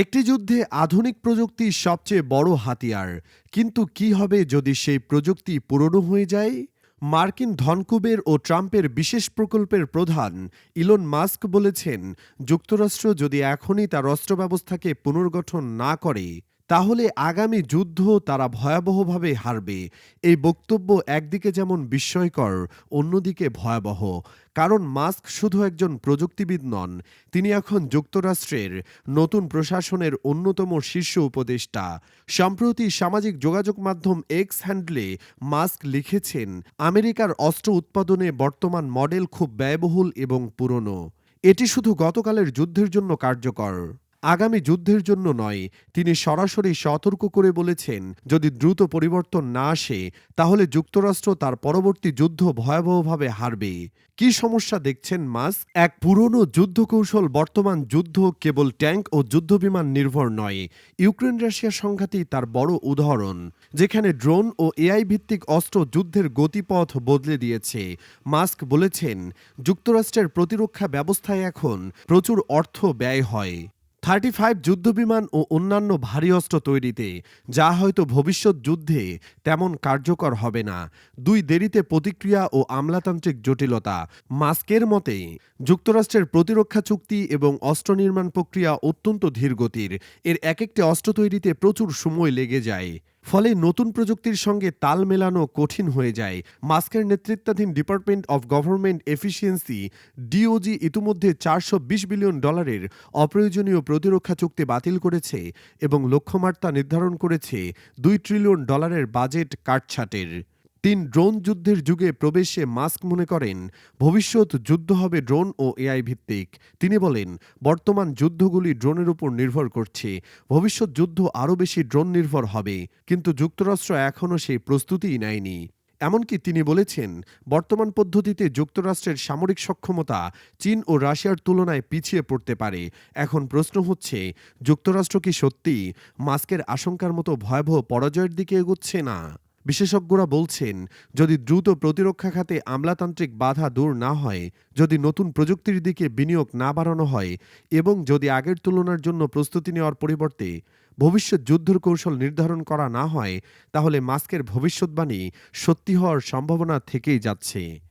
একটি যুদ্ধে আধুনিক প্রযুক্তি সবচেয়ে বড় হাতিয়ার। কিন্তু কি হবে যদি সেই প্রযুক্তি পুরনো হয়ে যায়? মার্কিন ধনকুবের ও ট্রাম্পের বিশেষ প্রকল্পের প্রধান ইলন মাস্ক বলেছেন, যুক্তরাষ্ট্র যদি এখনই তার অস্ত্র ব্যবস্থাকে পুনর্গঠন না করে তাহলে আগামী যুদ্ধ তারা ভয়াবহভাবে হারবে। এই বক্তব্য একদিকে যেমন বিস্ময়কর, অন্যদিকে ভয়াবহ। কারণ মাস্ক শুধু একজন প্রযুক্তিবিদ নন, তিনি এখন যুক্তরাষ্ট্রের নতুন প্রশাসনের অন্যতম শীর্ষ উপদেষ্টা। সম্প্রতি সামাজিক যোগাযোগ মাধ্যম এক্স হ্যান্ডলে মাস্ক লিখেছেন, আমেরিকার অস্ত্র উৎপাদনে বর্তমান মডেল খুব ব্যয়বহুল এবং পুরনো। এটি শুধু গতকালের যুদ্ধের জন্য কার্যকর। আগামী যুদ্ধের জন্য নয়, তিনি সরাসরি সতর্ক করে বলেছেন, যদি দ্রুত পরিবর্তন না আসে, তাহলে যুক্তরাষ্ট্র তার পরবর্তী যুদ্ধ ভয়াবহভাবে হারবে। কি সমস্যা দেখছেন মাস্ক এক পুরনো যুদ্ধ কৌশল বর্তমান যুদ্ধ কেবল ট্যাঙ্ক ও যুদ্ধবিমান নির্ভর নয় ইউক্রেন রাশিয়া সংঘাতই তার বড় উদাহরণ, যেখানে ড্রোন ও এআই ভিত্তিক অস্ত্র যুদ্ধের গতিপথ বদলে দিয়েছে। মাস্ক বলেছেন, যুক্তরাষ্ট্রের প্রতিরক্ষা ব্যবস্থায় এখন প্রচুর অর্থ ব্যয় হয়। থার্টি ফাইভ যুদ্ধবিমান ও অন্যান্য ভারী অস্ত্র তৈরিতে, যা হয়তো ভবিষ্যৎ যুদ্ধে তেমন কার্যকর হবে না। দুই দেরিতে প্রতিক্রিয়া ও আমলাতান্ত্রিক জটিলতা, মাস্কের মতে, যুক্তরাষ্ট্রের প্রতিরক্ষা চুক্তি এবং অস্ত্র নির্মাণ প্রক্রিয়া অত্যন্ত ধীরগতির। এর এক একটি অস্ত্র তৈরিতে প্রচুর সময় লেগে যায়। ফলে নতুন প্রযুক্তির সঙ্গে তাল মেলানো কঠিন হয়ে যায়। মাস্কের নেতৃত্বাধীন department of government efficiency DOG ইতিমধ্যে চারশো বিশ বিলিয়ন ডলারের অপ্রয়োজনীয় প্রতিরক্ষা চুক্তি বাতিল করেছে এবং লক্ষ্যমাত্রা নির্ধারণ করেছে দুই ট্রিলিয়ন ডলারের বাজেট কাটছাটের। তিন ড্রোন যুদ্ধের যুগে প্রবেশে মাস্ক মনে করেন। ভবিষ্যৎ যুদ্ধ হবে ড্রোন ও এআই ভিত্তিক। তিনি বলেন, বর্তমান যুদ্ধগুলি ড্রোনের উপর নির্ভর করছে। ভবিষ্যৎ যুদ্ধ আরও বেশি ড্রোন নির্ভর হবে। কিন্তু যুক্তরাষ্ট্র এখনও সেই প্রস্তুতিই নেয়নি। এমনকি তিনি বলেছেন, বর্তমান পদ্ধতিতে যুক্তরাষ্ট্রের সামরিক সক্ষমতা চীন ও রাশিয়ার তুলনায় পিছিয়ে পড়তে পারে। এখন প্রশ্ন হচ্ছে, যুক্তরাষ্ট্র কি সত্যি মাস্কের আশঙ্কার মতো ভয়াবহ পরাজয়ের দিকে এগোচ্ছে না? বিশেষজ্ঞরা বলছেন, যদি দ্রুত প্রতিরক্ষা খাতে আমলাতান্ত্রিক বাধা দূর না হয়, যদি নতুন প্রযুক্তির দিকে বিনিয়োগ না বাড়ানো হয়, এবং যদি আগের তুলনার জন্য প্রস্তুতি নেওয়ার পরিবর্তে ভবিষ্যৎ যুদ্ধের কৌশল নির্ধারণ করা না হয়, তাহলে মাস্কের ভবিষ্যৎবাণী সত্যি হওয়ার সম্ভাবনা থেকেই যাচ্ছে।